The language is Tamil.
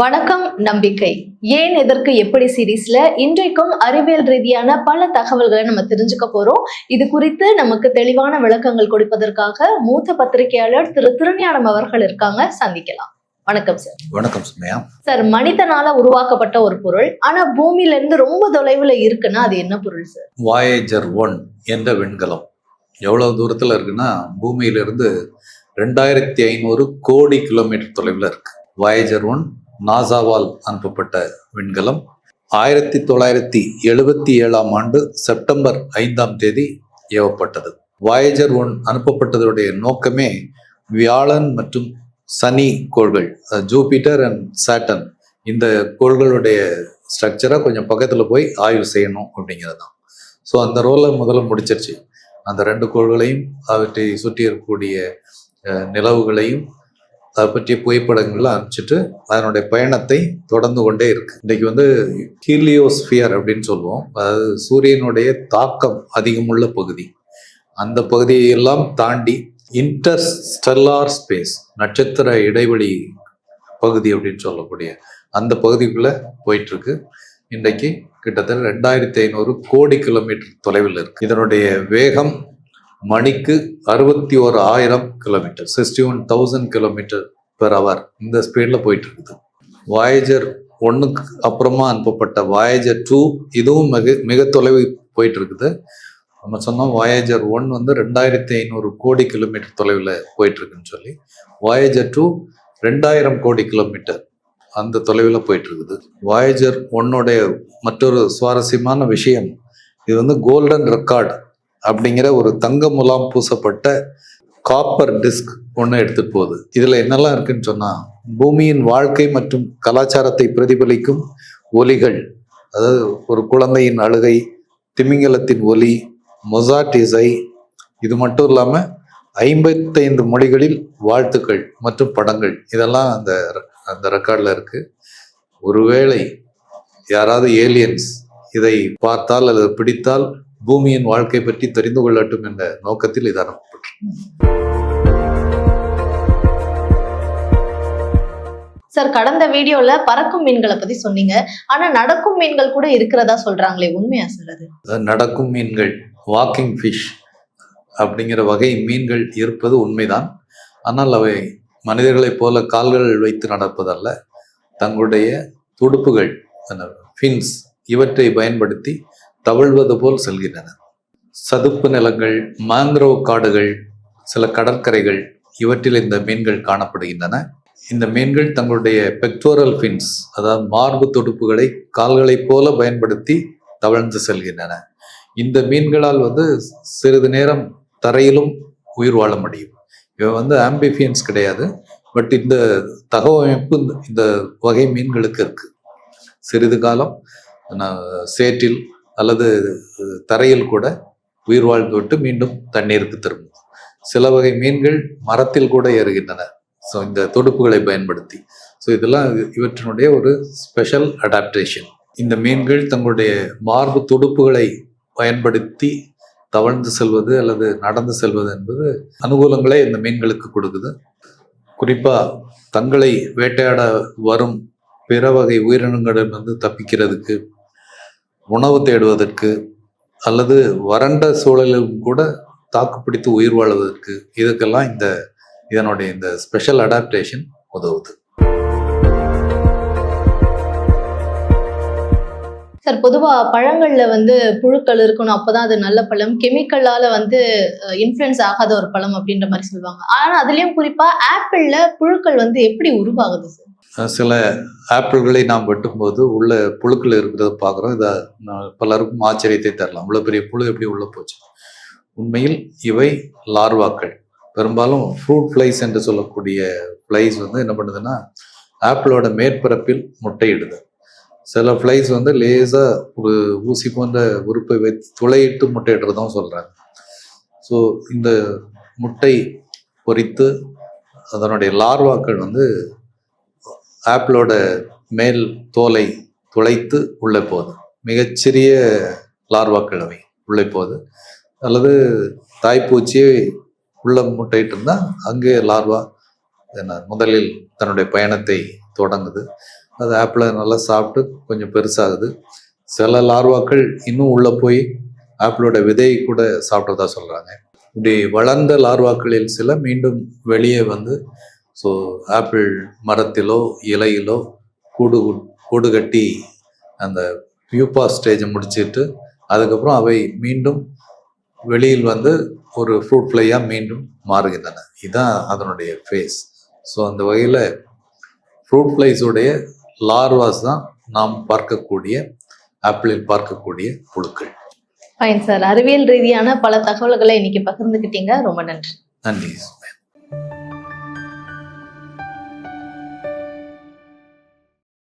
வணக்கம் நம்பிக்கை. ஏன் எதற்கு எப்படி சீரீஸ்ல இன்றைக்கும் அறிவியல் ரீதியான பல தகவல்களை நம்ம தெரிஞ்சுக்க போறோம். இது குறித்து நமக்கு தெளிவான விளக்கங்கள் கொடுப்பதற்காக மூத்த பத்திரிகையாளர் திரு திருஞானம் அவர்கள் இருக்காங்க. சந்திக்கலாம். வணக்கம் சார் வணக்கம் சுமையா சார் மனிதனால உருவாக்கப்பட்ட ஒரு பொருள். ஆனா பூமியில இருந்து ரொம்ப தொலைவுல இருக்குன்னா அது என்ன பொருள் சார் வாயேஜர் ஒன் என்ற விண்கலம். எவ்வளவு தூரத்தில் இருக்குன்னா பூமியிலிருந்து ரெண்டாயிரத்தி ஐநூறு கோடி கிலோமீட்டர் தொலைவில் இருக்கு. வாயேஜர் ஒன் நாசாவால் அனுப்பப்பட்ட விண்கலம் ஆயிரத்தி தொள்ளாயிரத்தி எழுபத்தி ஏழாம் ஆண்டு செப்டம்பர் ஐந்தாம் தேதி ஏவப்பட்டது. வாயேஜர் ஒன் அனுப்பப்பட்டதுடைய நோக்கமே வியாழன் மற்றும் சனி கோள்கள் ஜூபிட்டர் அண்ட் சாட்டன் இந்த கோள்களுடைய ஸ்ட்ரக்சரை கொஞ்சம் பக்கத்தில் போய் ஆய்வு செய்யணும் அப்படிங்கிறது தான் ஸோ அந்த ரோலை முதல்ல முடிச்சிருச்சு. அந்த ரெண்டு கோள்களையும் அவற்றை சுற்றி இருக்கக்கூடிய நிலவுகளையும் அதை பற்றிய புகைப்படங்கள்லாம் அனுப்பிச்சிட்டு அதனுடைய பயணத்தை தொடர்ந்து கொண்டே இருக்கு. இன்றைக்கு வந்து ஹீலியோஸ்பியர் அப்படின்னு சொல்லுவோம். அதாவது சூரியனுடைய தாக்கம் அதிகமுள்ள பகுதி. அந்த பகுதியெல்லாம் தாண்டி இன்டர்ஸ்டெல்லார் ஸ்பேஸ் நட்சத்திர இடைவெளி பகுதி அப்படின்னு சொல்லக்கூடிய அந்த பகுதிக்குள்ளே போயிட்டுருக்கு. இன்றைக்கு கிட்டத்தட்ட ரெண்டாயிரத்தி ஐநூறு கோடி கிலோமீட்டர் தொலைவில் இருக்குது இதனுடைய வேகம் மணிக்கு அறுபத்தி ஒரு ஆயிரம் kilometre sixty one thousand kilometre per hour இந்த ஸ்பீடில் போயிட்டு இருக்குது. வாயேஜர் ஒன்றுக்கு அப்புறமா அனுப்பப்பட்ட வாயேஜர் டூ இதுவும் மிக மிக தொலைவு போயிட்டு இருக்குது. நம்ம சொன்னோம் வாயேஜர் ஒன் வந்து ரெண்டாயிரத்தி ஐநூறு கோடி கிலோமீட்டர் தொலைவில் போயிட்டு இருக்குன்னு சொல்லி. வாயேஜர் டூ ரெண்டாயிரம் கோடி கிலோமீட்டர் அந்த தொலைவில் போயிட்டு இருக்குது. வாயேஜர் ஒன்னுடைய மற்றொரு சுவாரஸ்யமான விஷயம் இது வந்து கோல்டன் ரெக்கார்டு அப்படிங்கிற ஒரு தங்க முலாம் பூசப்பட்ட காப்பர் டிஸ்க் ஒன்று எடுத்துட்டு போகுது. இதில் என்னெல்லாம் இருக்குன்னு சொன்னால் பூமியின் வாழ்க்கை மற்றும் கலாச்சாரத்தை பிரதிபலிக்கும் ஒலிகள். அதாவது ஒரு குழந்தையின் அழுகை திமிங்கலத்தின் ஒலி மொசாட் இசை இது மட்டும் இல்லாமல் ஐம்பத்தைந்து மொழிகளில் வாழ்த்துக்கள் மற்றும் படங்கள். இதெல்லாம் அந்த அந்த ரெக்கார்டில் இருக்குது ஒருவேளை யாராவது ஏலியன்ஸ் இதை பார்த்தால் அல்லது பிடித்தால் பூமியின் வாழ்க்கை பற்றி தெரிந்து கொள்ளட்டும் என்ற நோக்கத்தில் இது அனுப்பப்பட்டது. சார் கடந்த வீடியோல பறக்கும் மீன்களை பத்தி சொன்னீங்க. ஆனா நடக்கும் மீன்கள் கூட இருக்கிறதா சொல்றாங்களே உண்மையா சார் அது? நடக்கும் மீன்கள் வாக்கிங் ஃபிஷ் அப்படிங்கிற வகை மீன்கள் இருப்பது உண்மைதான். ஆனால் அவை மனிதர்களைப் போல கால்கள் வைத்து நடப்பதல்ல. தங்களுடைய துடுப்புகள் ஃபின்ஸ் இவற்றை பயன்படுத்தி தவழ்வது போல் செல்கின்றன. சதுப்பு நிலங்கள் மாங்க்ரோவ் காடுகள் சில கடற்கரைகள் இவற்றில் இந்த மீன்கள் காணப்படுகின்றன. இந்த மீன்கள் தங்களுடைய பெக்டோரல் ஃபின்ஸ் அதாவது மார்பு துடுப்புகளை கால்களைப் போல பயன்படுத்தி தவழ்ந்து செல்கின்றன. இந்த மீன்களால் வந்து சிறிது நேரம் தரையிலும் உயிர் வாழ முடியும். இவை வந்து ஆம்பிஃபியன்ஸ் கிடையாது. பட் இந்த தகவமைப்பு இந்த- இந்த வகை மீன்களுக்கு இருக்குது சிறிது காலம் சேற்றில் அல்லது தரையில் கூட உயிர் வாழ்ந்து விட்டு மீண்டும் தண்ணீருக்கு திரும்பும். சில வகை மீன்கள் மரத்தில் கூட ஏறுகின்றன. ஸோ இந்த துடுப்புகளை பயன்படுத்தி. ஸோ இதெல்லாம் இவற்றினுடைய ஒரு ஸ்பெஷல் அடாப்டேஷன் இந்த மீன்கள் தங்களுடைய மார்பு துடுப்புகளை பயன்படுத்தி தவழ்ந்து செல்வது அல்லது நடந்து செல்வது என்பது அனுகூலங்களை இந்த மீன்களுக்கு கொடுக்குது. குறிப்பாக தங்களை வேட்டையாட வரும் பிற வகை உயிரினங்களிடமிருந்து தப்பிக்கிறதுக்கு உணவு தேடுவதற்கு அல்லது வறண்ட சூழலிலும் கூட தாக்குப்பிடித்து உயிர் வாழ்வதற்கு இதுக்கெல்லாம் இந்த இதனுடைய இந்த ஸ்பெஷல் அடாப்டேஷன் உதவுது. சார் பொதுவாக பழங்களில் வந்து புழுக்கள் இருக்கணும் அப்போதான் அது நல்ல பழம். கெமிக்கலால் வந்து இன்ஃப்ளூயன்ஸ் ஆகாத ஒரு பழம் அப்படின்ற மாதிரி சொல்லுவாங்க. ஆனால் அதுலேயும் குறிப்பாக ஆப்பிளில் புழுக்கள் வந்து எப்படி உருவாகுது சார்? சில ஆப்பிள்களை நாம் வெட்டும்போது உள்ள புழுக்கள் இருக்கிறத பார்க்குறோம். இதை நான் பலருக்கும் ஆச்சரியத்தை தரலாம். இவ்வளோ பெரிய புழு எப்படி உள்ளே போச்சு? உண்மையில் இவை லார்வாக்கள். பெரும்பாலும் ஃப்ரூட் ஃப்ளைஸ் என்று சொல்லக்கூடிய ஃப்ளைஸ் வந்து என்ன பண்ணுதுன்னா ஆப்பிளோட மேற்பரப்பில் முட்டையிடுது. சில ஃப்ளைஸ் வந்து லேசாக ஒரு ஊசி போன்ற உறுப்பை வைத்து துளையிட்டு முட்டையிடுறதும் சொல்கிறாங்க ஸோ இந்த முட்டை பொரித்து அதனுடைய லார்வாக்கள் வந்து ஆப்பிளோட மேல் தோலை துளைத்து உள்ளே போகுது. மிகச்சிறிய லார்வாக்கள் அவை உள்ளே போகுது. அல்லது தாய்ப்பூச்சியை உள்ள முட்டையிட்டு இருந்தால் அங்கே லார்வா என்ன முதலில் தன்னுடைய பயணத்தை தொடங்குது. அது ஆப்பிளை நல்லா சாப்பிட்டு கொஞ்சம் பெருசாகுது. சில லார்வாக்கள் இன்னும் உள்ளே போய் ஆப்பிளோட விதையை கூட சாப்பிட்றதா சொல்கிறாங்க இப்படி வளர்ந்த லார்வாக்களில் சில மீண்டும் வெளியே வந்து ஸோ ஆப்பிள் மரத்திலோ இலையிலோ கூடு கூடு கட்டி அந்த பியூப்பா ஸ்டேஜை முடிச்சிட்டு அதுக்கப்புறம் அவை மீண்டும் வெளியில் வந்து ஒரு ஃப்ரூட் ஃப்ளையாக மீண்டும் மாறுகின்றன. இதுதான் அதனுடைய ஃபேஸ் ஸோ அந்த வகையில் ஃப்ரூட் ஃப்ளைஸுடைய லார்வாஸ் தான் நாம் பார்க்கக்கூடிய ஆப்பிளில் பார்க்கக்கூடிய புழுக்கள். ஃபைன் சார் அறிவியல் ரீதியான பல தகவல்களை இன்னைக்கு பகிர்ந்துக்கிட்டீங்க ரொம்ப நன்றி. நன்றி.